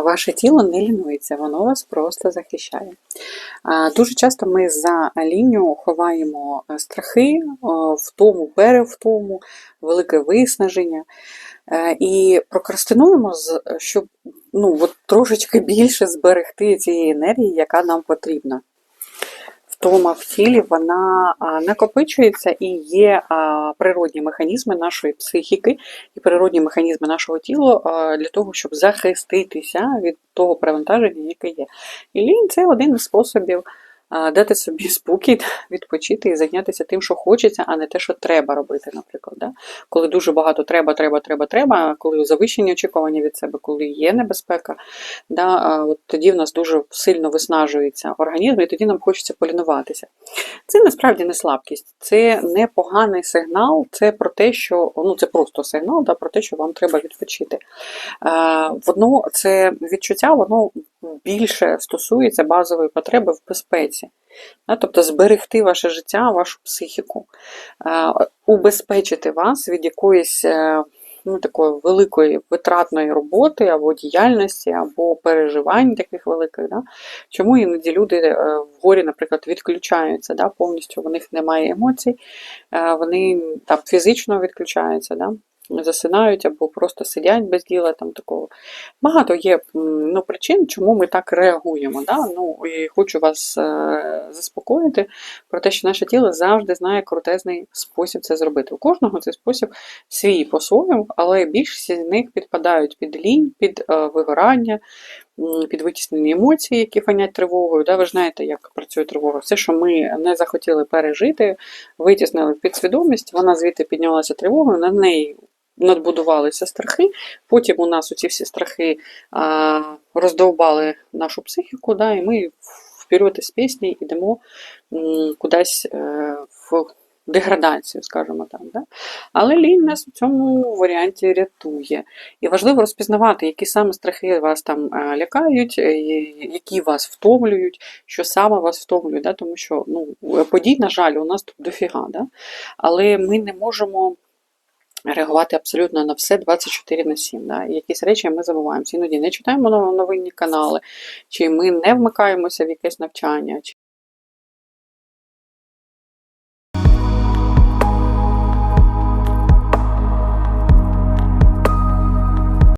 Ваше тіло не лінується, воно вас просто захищає. Дуже часто ми за лінію ховаємо е, страхи, е, втому, перевтому, велике виснаження. Е, І прокрастинуємо, щоб ну, от трошечки більше зберегти цієї енергії, яка нам потрібна. Втома в тілі вона накопичується і є природні механізми нашої психіки і природні механізми нашого тіла для того, щоб захиститися від того перевантаження, яке є. І лінь це один із способів дати собі спокій, відпочити і зайнятися тим, що хочеться, а не те, що треба робити, наприклад. Да? Коли дуже багато треба, треба, треба, треба, коли завищені очікування від себе, коли є небезпека, да, от тоді в нас дуже сильно виснажується організм, і тоді нам хочеться полінуватися. Це насправді не слабкість, це не поганий сигнал, це про те, що ну це просто сигнал, да, про те, що вам треба відпочити. Воно це відчуття, воно більше стосується базової потреби в безпеці. Тобто зберегти ваше життя, вашу психіку, е, убезпечити вас від якоїсь е, ну, такої великої витратної роботи або діяльності, або переживань таких великих. Да? Чому іноді люди е, в горі, наприклад, відключаються да, повністю, у них немає емоцій, вони там фізично відключаються, да? Засинають або просто сидять без діла. Там такого. Багато є ну, причин, чому ми так реагуємо. Да? Ну, і хочу вас е, заспокоїти про те, що наше тіло завжди знає крутезний спосіб це зробити. У кожного цей спосіб свій по-своєму, але більшість з них підпадають під лінь, під е, вигорання, м, під витіснені емоції, які фанять тривогою. Да? Ви ж знаєте, як працює тривога. Все, що ми не захотіли пережити, витіснили в підсвідомість, вона звідти піднялася тривогою, на неї надбудувалися страхи. Потім у нас ці всі страхи а, роздовбали нашу психіку, да, і ми вперед із пісні йдемо кудись е, в деградацію, скажімо так. Да? Але лінь нас у цьому варіанті рятує. І важливо розпізнавати, які саме страхи вас там е, лякають, е, які вас втомлюють, що саме вас втомлює, да? тому що ну, подій, на жаль, у нас тут дофіга. Да? Але ми не можемо реагувати абсолютно на все 24 на 7. Да? Якісь речі ми забуваємося. Іноді не читаємо новинні канали, чи ми не вмикаємося в якесь навчання,